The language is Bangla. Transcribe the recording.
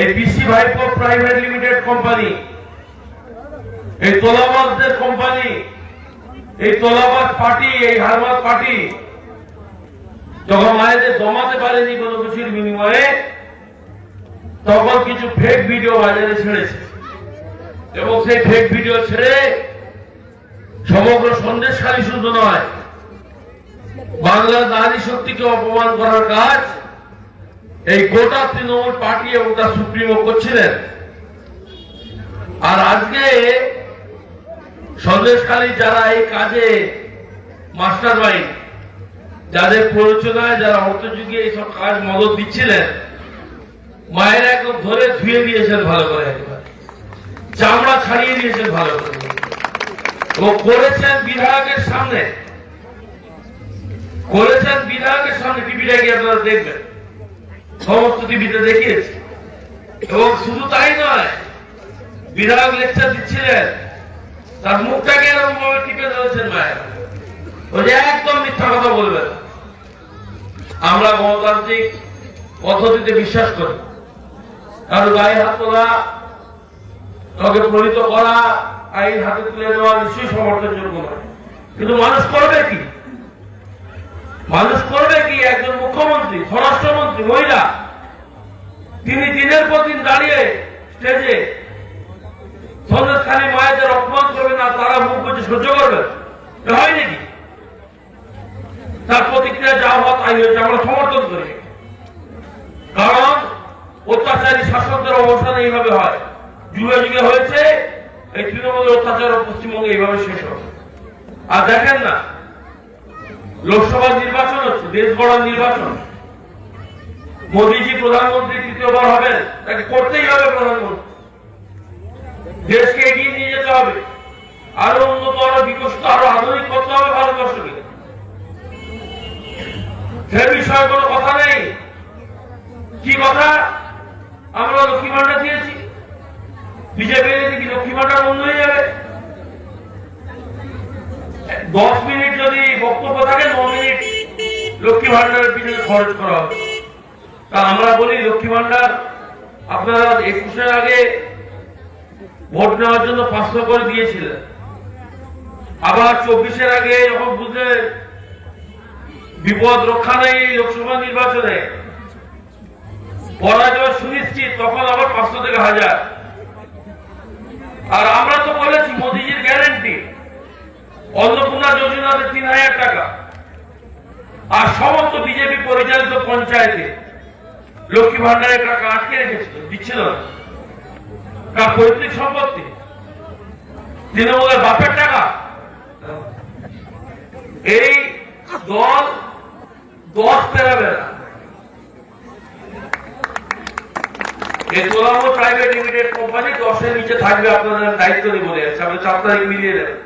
এই প্রাইভেট লিমিটেড কোম্পানি এই কোম্পানি এই পার্টি এই পার্টি, যখন পারেনি কোনো কিছুর বিনিময়ে, তখন কিছু ফেক ভিডিও বাজারে ছেড়েছে। এবং সেই ফেক ভিডিও ছেড়ে সমগ্র সন্দেশখালী শুধু নয়, বাংলার নারী শক্তিকে অপমান করার কাজ এই গোটা তৃণমূল পার্টি এবং তার সুপ্রিমো করছিলেন। আর আজকে সন্দেশখালী যারা এই কাজে মাস্টার মাইন্ড যাদের প্ররোচনায় যারা অর্থযুগে এইসব কাজ মদত দিচ্ছিলেন, মায়ের একদম ধরে ধুয়ে দিয়েছেন ভালো করে একবার। চামড়া ছাড়িয়ে দিয়েছেন ভালো করে। ও করেছেন বিধায়কের সামনে। করেছেন বিধায়কের সামনে টিভিটা গিয়ে আপনারা দেখবেন। সমস্ত টিভিতে এবং শুধু তাই নয়, বিধায়ক লেকচার দিচ্ছিলেন। তার মুখটাকে এরকম ভাবে টিপে ধরেছেন মায়ের। একদম মিথ্যা কথা। আমরা গণতান্ত্রিক পদ্ধতিতে বিশ্বাস করি। কারও গায়ে হাত তোলা, কাউকে প্রণীত করা, আইন হাতে তুলে দেওয়া নিশ্চয়ই সমর্থনযোগ্য নয়। কিন্তু মানুষ করবে কি? মানুষ করবে কি? একজন মুখ্যমন্ত্রী, স্বরাষ্ট্রমন্ত্রী মহিলা, তিনি দিনের পর দিন দাঁড়িয়ে স্টেজে সন্দেশ সন্দেশখালী মায়েদের অপমান করবে না তারা মুখ বুঝে সহ্য করবে হয় নাকি? তার প্রতিক্রিয়া যা হওয়া তাই হয়েছে, আমরা সমর্থন করি। কারণ অত্যাচারী শাসকদের অবসান এইভাবে হয়। যুগে যুগে হয়েছে, এই তৃণমূলের অত্যাচার পশ্চিমবঙ্গে এইভাবে শেষ হবে। আর দেখেন না লোকসভা নির্বাচন হচ্ছে, দেশ গড়ার নির্বাচন। মোদীজি প্রধানমন্ত্রী তৃতীয়বার হবেন তাকে করতেই হবে প্রধানমন্ত্রী। দেশকে এগিয়ে নিয়ে যেতে হবে। আরও উন্নত, আরও বিকশিত, আরও আধুনিক করতে হবে ভারতবর্ষকে। সে বিষয়ে কোনো কথা নেই? কি কথা? আমরা লক্ষ্মী ভান্ডার দিয়েছি। বিজেপি কি লক্ষ্মী ভান্ডার বন্ধ হয়ে যাবে? দশ মিনিট যদি বক্তব্য থাকে, ন মিনিট লক্ষ্মী ভান্ডারের পিছনে খরচ করা হবে। তা আমরা বলি লক্ষ্মী ভান্ডার, আপনারা একুশের আগে ভোট নেওয়ার জন্য পাঁচশো করে দিয়েছিলেন। আবার চব্বিশের আগে যখন বুঝলেন বিপদ রক্ষা নেই লোকসভা নির্বাচনে, পরাজয় সুনিশ্চিত, তখন আবার পাঁচশো থেকে হাজার। আর আমরা তো বলেছি মোদীজির গ্যারেন্টি, অন্নপূর্ণা যোজনাতে তিন হাজার টাকা। আর সমস্ত বিজেপি পরিচালিত পঞ্চায়েতে লক্ষ্মী ভান্ডারের টাকা আটকে রেখেছিল দিচ্ছিল না। পৈতৃক সম্পত্তি? তৃণমূলের বাপের টাকা? এই দল দশ পেরাবে না এই প্রাইভেট লিমিটেড কোম্পানি দশের নিচে থাকবে, আপনাদের দায়িত্ব নিয়ে বলে যাচ্ছে। আমি চার তারিখ মিলিয়ে দেবেন